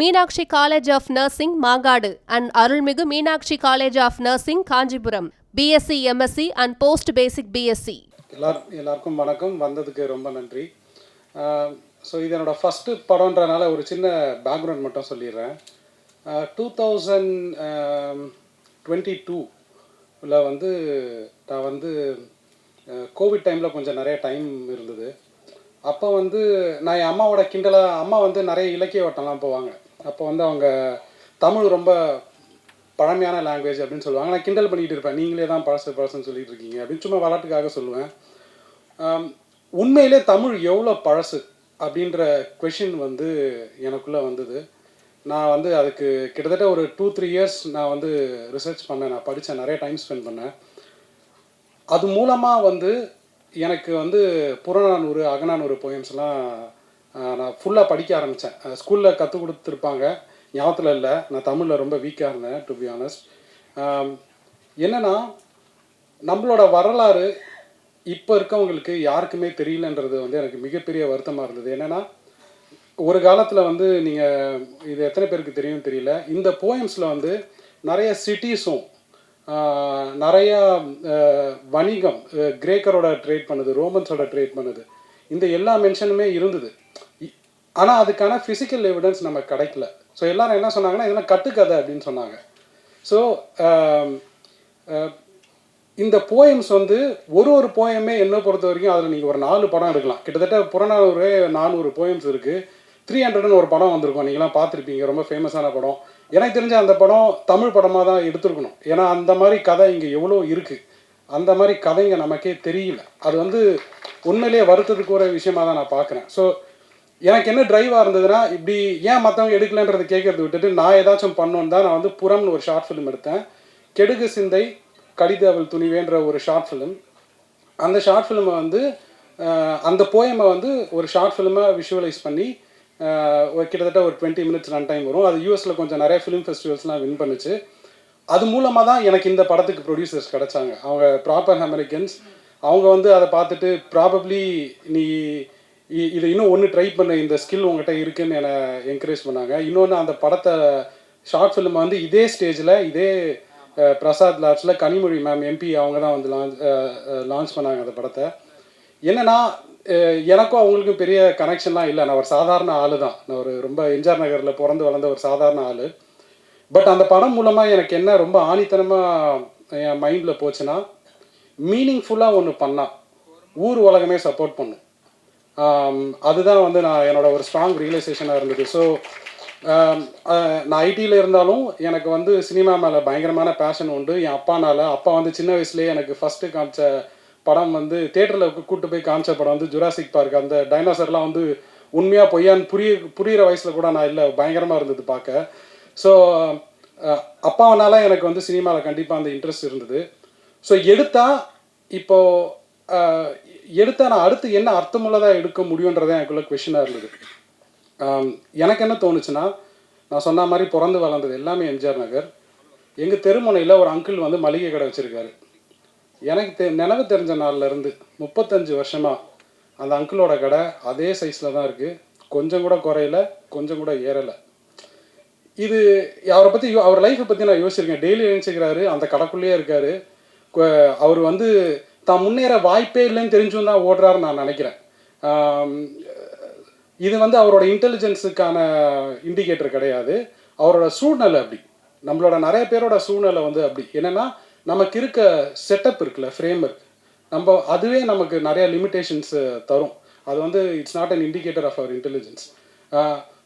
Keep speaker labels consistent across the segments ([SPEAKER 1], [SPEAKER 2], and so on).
[SPEAKER 1] Meenakshi college of nursing Mangadu and Arulmigu Meenakshi college of nursing Kanchipuram BSc MSc and post basic BSc
[SPEAKER 2] எல்லார் எல்லாருக்கும் வணக்கம். வந்ததுக்கு ரொம்ப நன்றி. ஸோ இது என்னோடய ஃபஸ்ட்டு படம்ன்றனால ஒரு சின்ன பேக்ரவுண்ட் மட்டும் சொல்லிடுறேன். டூ தௌசண்ட் டுவெண்ட்டி டூவில் வந்து நான் வந்து கோவிட் டைமில் கொஞ்சம் நிறைய டைம் இருந்தது. அப்போ வந்து நான் என் அம்மாவோட கிண்டலாக அம்மா வந்து நிறைய இலக்கிய வட்டம்லாம் போவாங்க. அப்போ வந்து அவங்க தமிழ் ரொம்ப பழமையான லாங்குவேஜ் அப்படின்னு சொல்லுவாங்க. நான் கிண்டல் பண்ணிட்டு இருப்பேன். நீங்களே தான் பழசு பழசுன்னு சொல்லிட்டு இருக்கீங்க. அப்படின்னு சும்மா விளாட்டுக்காக சொல்லுவேன். உண்மையிலே தமிழ் எவ்வளோ பழசு அப்படின்ற கொஷின் வந்து எனக்குள்ளே வந்தது. நான் வந்து அதுக்கு கிட்டத்தட்ட ஒரு டூ த்ரீ இயர்ஸ் நான் வந்து ரிசர்ச் பண்ணேன். நான் படித்தேன் நிறைய டைம் ஸ்பெண்ட் பண்ணேன். அது மூலமாக வந்து எனக்கு வந்து புறநானூறு அகநானூறு போயம்ஸ்லாம் நான் ஃபுல்லாக படிக்க ஆரம்பித்தேன் ஸ்கூலில் கற்றுக் கொடுத்துருப்பாங்க. ஞாபகத்தில் இல்லை. நான் தமிழில் ரொம்ப வீக்காக இருந்தேன் டு பி ஆனஸ்ட் என்னென்னா நம்மளோட வரலாறு இப்போ இருக்கவங்களுக்கு யாருக்குமே தெரியலன்றது வந்து எனக்கு மிகப்பெரிய வருத்தமாக இருந்தது. என்னென்னா ஒரு காலத்தில் வந்து நீங்கள் இது எத்தனை பேருக்கு தெரியும் தெரியல. இந்த போயம்ஸில் வந்து நிறைய சிட்டிஸும் நிறையா வணிகம் கிரேக்கரோட ட்ரேட் பண்ணுது ரோமன்ஸோட ட்ரேட் பண்ணுது. இந்த எல்லா மென்ஷனுமே இருந்தது. ஆனால் அதுக்கான ஃபிசிக்கல் எவிடன்ஸ் நம்ம கிடைக்கல. ஸோ எல்லாரும் என்ன சொன்னாங்கன்னா இதெல்லாம் கட்டுக்கதை அப்படின்னு சொன்னாங்க. ஸோ இந்த போயம்ஸ் வந்து ஒரு ஒரு போயமே என்ன பொறுத்த வரைக்கும் அதில் நீங்கள் ஒரு நாலு படம் எடுக்கலாம். கிட்டத்தட்ட புறநானூறு நானூறு போயம்ஸ் இருக்குது த்ரீ ஹண்ட்ரட்னு ஒரு படம் வந்திருக்கும். நீங்களாம் பார்த்துருப்பீங்க. ரொம்ப ஃபேமஸான படம். எனக்கு தெரிஞ்ச அந்த படம் தமிழ் படமாக தான் எடுத்திருக்கணும். ஏன்னா அந்த மாதிரி கதை இங்கே எவ்வளோ இருக்குது அந்த மாதிரி கதைங்க நமக்கே தெரியல. அது வந்து உண்மையிலேயே வருத்தத்துக்கு ஒரு விஷயமா தான் நான் பார்க்குறேன். ஸோ எனக்கு என்ன டிரைவாக இருந்ததுன்னா இப்படி ஏன் மற்றவங்க எடுக்கலன்றதை கேட்கறது விட்டுட்டு நான் ஏதாச்சும் பண்ணோன்னு தான் நான் வந்து புறம்னு ஒரு ஷார்ட் ஃபிலிம் எடுத்தேன். கெடுகு சிந்தை கடிதவள் துணிவேன்ற ஒரு ஷார்ட் ஃபிலிம் அந்த ஷார்ட் ஃபிலிமை வந்து அந்த போயமை வந்து ஒரு ஷார்ட் ஃபிலிமாக விஷுவலைஸ் பண்ணி கிட்டத்தட்ட ஒரு டுவெண்ட்டி மினிட்ஸ் ரன் டைம் வரும். அது யூஎஸில் கொஞ்சம் நிறைய ஃபிலிம் ஃபெஸ்டிவல்ஸ்லாம் வின் பண்ணுச்சு. அது மூலமாக தான் எனக்கு இந்த படத்துக்கு ப்ரொடியூசர்ஸ் கிடச்சாங்க. அவங்க ப்ராப்பர் அமெரிக்கன்ஸ் அவங்க வந்து அதை பார்த்துட்டு ப்ராபப்ளி நீ இது இன்னும் ஒன்று ட்ரை பண்ண இந்த ஸ்கில் உங்ககிட்ட இருக்குன்னு என்னை என்கரேஜ் பண்ணாங்க. இன்னொன்று அந்த படத்தை ஷார்ட் ஃபிலிம் வந்து இதே ஸ்டேஜில் இதே பிரசாத் லாப்ஸில் கனிமொழி மேம் எம்பி அவங்க தான் வந்து லான்ச் லான்ச் பண்ணாங்க அந்த படத்தை. என்னன்னா எனக்கும் அவங்களுக்கும் பெரிய கனெக்ஷன்லாம் இல்லை. நான் ஒரு சாதாரண ஆள் தான். நான் ஒரு ரொம்ப எம்ஜிஆர் நகரில் பிறந்து வளர்ந்த ஒரு சாதாரண ஆள். பட் அந்த படம் மூலமாக எனக்கு என்ன ரொம்ப ஆணித்தனமாக என் மைண்டில் போச்சுன்னா மீனிங்ஃபுல்லாக ஒன்று பண்ணால் ஊர் உலகமே சப்போர்ட் பண்ணும். Um, அதுதான் வந்து நான் என்னோட ஒரு ஸ்ட்ராங் ரியலைசேஷனாக இருந்தது. ஸோ um, நான் ஐடியில் இருந்தாலும் எனக்கு வந்து சினிமா மேலே பயங்கரமான பேஷன் உண்டு. என் அப்பானால் அப்பா வந்து சின்ன வயசுலேயே எனக்கு ஃபஸ்ட்டு காமிச்ச படம் வந்து தேட்டரில் கூப்பிட்டு போய் காமிச்ச படம் வந்து ஜுராசிக் பார்க் அந்த டைனோசர்லாம் வந்து உண்மையாக பொய்யான்னு புரிய புரியிற வயசில் கூட நான் இல்லை பயங்கரமாக இருந்தது பார்க்க. ஸோ அப்பாவனால எனக்கு வந்து சினிமாவில் கண்டிப்பாக அந்த இன்ட்ரெஸ்ட் இருந்தது. ஸோ எடுத்தால் இப்போது எடுத்தால் நான் அடுத்து என்ன அர்த்தமுள்ளதாக எடுக்க முடியுன்றதே எனக்குள்ள கொஷினாக இருந்தது. எனக்கு என்ன தோணுச்சுன்னா நான் சொன்ன மாதிரி பிறந்து வளர்ந்தது எல்லாமே எம்ஜிஆர் நகர். எங்கள் தெருமுனையில் ஒரு அங்கிள் வந்து மளிகை கடை வச்சுருக்காரு. எனக்கு தெ நினைவு தெரிஞ்ச நாள்ல இருந்து முப்பத்தஞ்சு வருஷமாக அந்த அங்கிளோட கடை அதே சைஸில் தான் இருக்குது கொஞ்சம் கூட குறையல கொஞ்சம் கூட ஏறலை. இது அவரை பற்றி அவர் லைஃப்பை பற்றி நான் யோசிச்சிருக்கேன். டெய்லி எழுந்திருக்கிறாரு அந்த கடைக்குள்ளேயே இருக்கார். அவர் வந்து தான் முன்னேற வாய்ப்பே இல்லைன்னு தெரிஞ்சும் தான் ஓடுறாருன்னு நான் நினைக்கிறேன். இது வந்து அவரோட இன்டெலிஜென்ஸுக்கான இண்டிகேட்டர் கிடையாது. அவரோட சூழ்நிலை அப்படி. நம்மளோட நிறைய பேரோட சூழ்நிலை வந்து அப்படி. என்னென்னா நமக்கு இருக்க செட்டப் இருக்குல்ல ஃப்ரேம் இருக்கு. நம்ம அதுவே நமக்கு நிறைய லிமிடேஷன்ஸ் தரும். அது வந்து it's not an indicator of our intelligence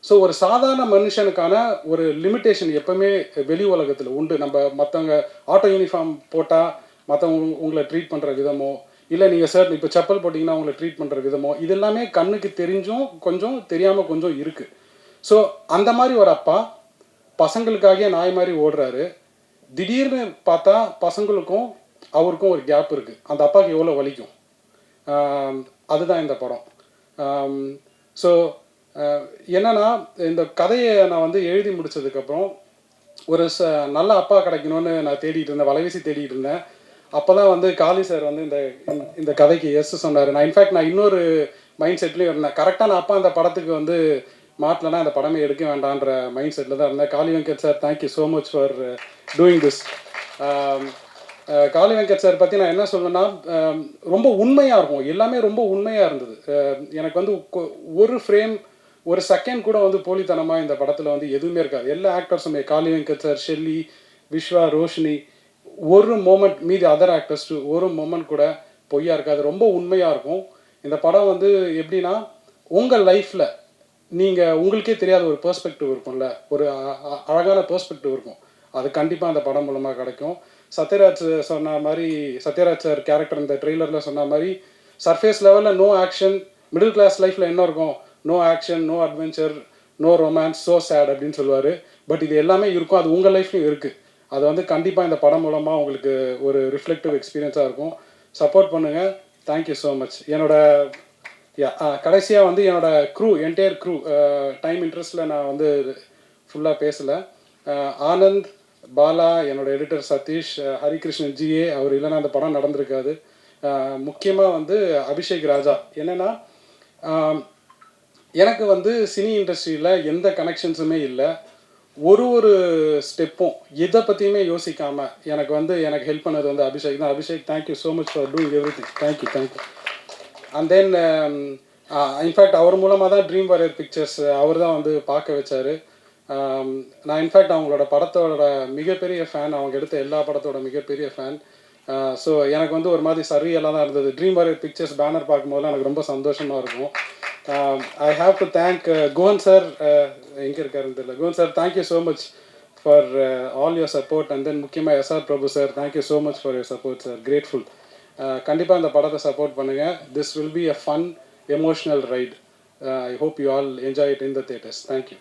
[SPEAKER 2] so ஒரு சாதாரண மனுஷனுக்கான ஒரு லிமிட்டேஷன் எப்பவுமே வெளி உலகத்தில் உண்டு. நம்ம மற்றவங்க ஆட்டோ யூனிஃபார்ம் போட்டால் மற்றவங்க உங்களை ட்ரீட் பண்ணுற விதமோ இல்லை நீங்கள் சார் இப்போ செப்பல் போட்டிங்கன்னா உங்களை ட்ரீட் பண்ணுற விதமோ இது எல்லாமே கண்ணுக்கு தெரிஞ்சும் கொஞ்சம் தெரியாமல் கொஞ்சம் இருக்குது ஸோ அந்த மாதிரி ஒரு அப்பா பசங்களுக்காகவே நாய் மாதிரி ஓடுறாரு. திடீர்னு பார்த்தா பசங்களுக்கும் அவருக்கும் ஒரு கேப் இருக்குது அந்த அப்பாவுக்கு எவ்வளோ வலிக்கும்? அதுதான் இந்த படம். ஸோ என்னன்னா இந்த கதையை நான் வந்து எழுதி முடிச்சதுக்கப்புறம் ஒரு ச நல்ல அப்பா கிடைக்கணும்னு நான் தேடிட்டு இருந்தேன் வலைவீசி தேடிட்டு இருந்தேன். அப்போ தான் வந்து காளி சார் வந்து இந்த இந்த- கதைக்கு எஸ் சொன்னார். நான் இன்ஃபேக்ட் நான் இன்னொரு மைண்ட் செட்லேயும் இருந்தேன் கரெக்டாக நான் அப்பா அந்த படத்துக்கு வந்து மாட்டலனா அந்த படமே எடுக்க வேண்டான்ற மைண்ட் செட்டில் தான் இருந்தேன். Kali Venkat sir thank you so much for doing this Kali Venkat sir பற்றி நான் என்ன சொல்லணும்னா um, ரொம்ப உண்மையாக இருக்கும். எல்லாமே ரொம்ப உண்மையாக இருந்தது. Uh, எனக்கு வந்து கொ- ஒரு ஃப்ரேம் ஒரு செகண்ட் கூட வந்து போலித்தனமாக இந்த படத்தில் வந்து எதுவுமே இருக்காது. எல்லா ஆக்டர்ஸுமே காளி வெங்கட் சார் ஷெல்லி விஸ்வா ரோஷினி ஒரு மோமெண்ட் மீதி அதர் ஆக்டர்ஸ் ஒரு மோமெண்ட் கூட பொய்யா இருக்காது. ரொம்ப உண்மையாக இருக்கும். இந்த படம் வந்து எப்படின்னா உங்கள் லைஃப்பில் நீங்கள் உங்களுக்கே தெரியாத ஒரு பெர்ஸ்பெக்டிவ் இருக்கும்ல. ஒரு அ- அழகான பெர்ஸ்பெக்டிவ் இருக்கும். அது கண்டிப்பாக அந்த படம் மூலமாக கிடைக்கும். சத்யராஜ் சொன்ன மாதிரி சத்யராஜ் சார் கேரக்டர் இந்த ட்ரெய்லரில் சொன்ன மாதிரி சர்ஃபேஸ் லெவலில் நோ ஆக்ஷன் மிடில் கிளாஸ் லைஃப்பில் என்ன இருக்கும்? No action no adventure no romance so sad அப்படின்னு சொல்லுவார். பட் இது எல்லாமே இருக்கும். அது உங்கள் லைஃப்லையும் இருக்குது அது வந்து கண்டிப்பாக இந்த படம் மூலமாக உங்களுக்கு ஒரு ரிஃப்ளெக்டிவ் எக்ஸ்பீரியன்ஸாக இருக்கும். சப்போர்ட் பண்ணுங்கள் தேங்க்யூ ஸோ மச் என்னோட யா கடைசியாக வந்து என்னோட க்ரூ என்டையர் க்ரூ டைம் இன்ட்ரெஸ்ட்டில் நான் வந்து ஃபுல்லாக பேசலை. ஆனந்த் பாலா என்னோட எடிட்டர் சதீஷ் ஹரிகிருஷ்ணன் ஜிஏ அவர் இல்லைன்னா அந்த படம் நடந்திருக்காது. முக்கியமாக வந்து அபிஷேக் ராஜா. என்னென்னா எனக்கு வந்து சினி இண்டஸ்ட்ரியில் எந்த கனெக்ஷன்ஸுமே இல்லை. ஒரு ஒரு ஸ்டெப்பும் எதை பற்றியுமே யோசிக்காமல் எனக்கு வந்து எனக்கு ஹெல்ப் பண்ணது வந்து அபிஷேக் தான். Abhishek thank you so much for doing everything thank you thank you and then in fact அவர் மூலமாக தான் ட்ரீம் வாரியர் பிக்சர்ஸ் அவர் தான் வந்து பார்க்க வச்சார். Um, நான் இன்ஃபேக்ட் அவங்களோட படத்தோட மிகப்பெரிய ஃபேன் அவங்க எடுத்த எல்லா படத்தோட மிகப்பெரிய ஃபேன் ஸோ uh, எனக்கு வந்து ஒரு மாதிரி சரியெல்லாம் தான் இருந்தது. ட்ரீம் வாரியர் பிக்சர்ஸ் பேனர் பார்க்கும்போதெல்லாம் எனக்கு ரொம்ப சந்தோஷமாக இருக்கும். I have to thank Kovan sir எங்கே இருக்காருன்னு தெரியல. Kovan sir thank you so much for all your support and then முக்கியமாக SR Prabhu sir thank you so much for your support sir grateful கண்டிப்பாக அந்த படத்தை சப்போர்ட் பண்ணுங்கள் this will be a fun emotional ride I hope you all enjoy it in the theatres thank you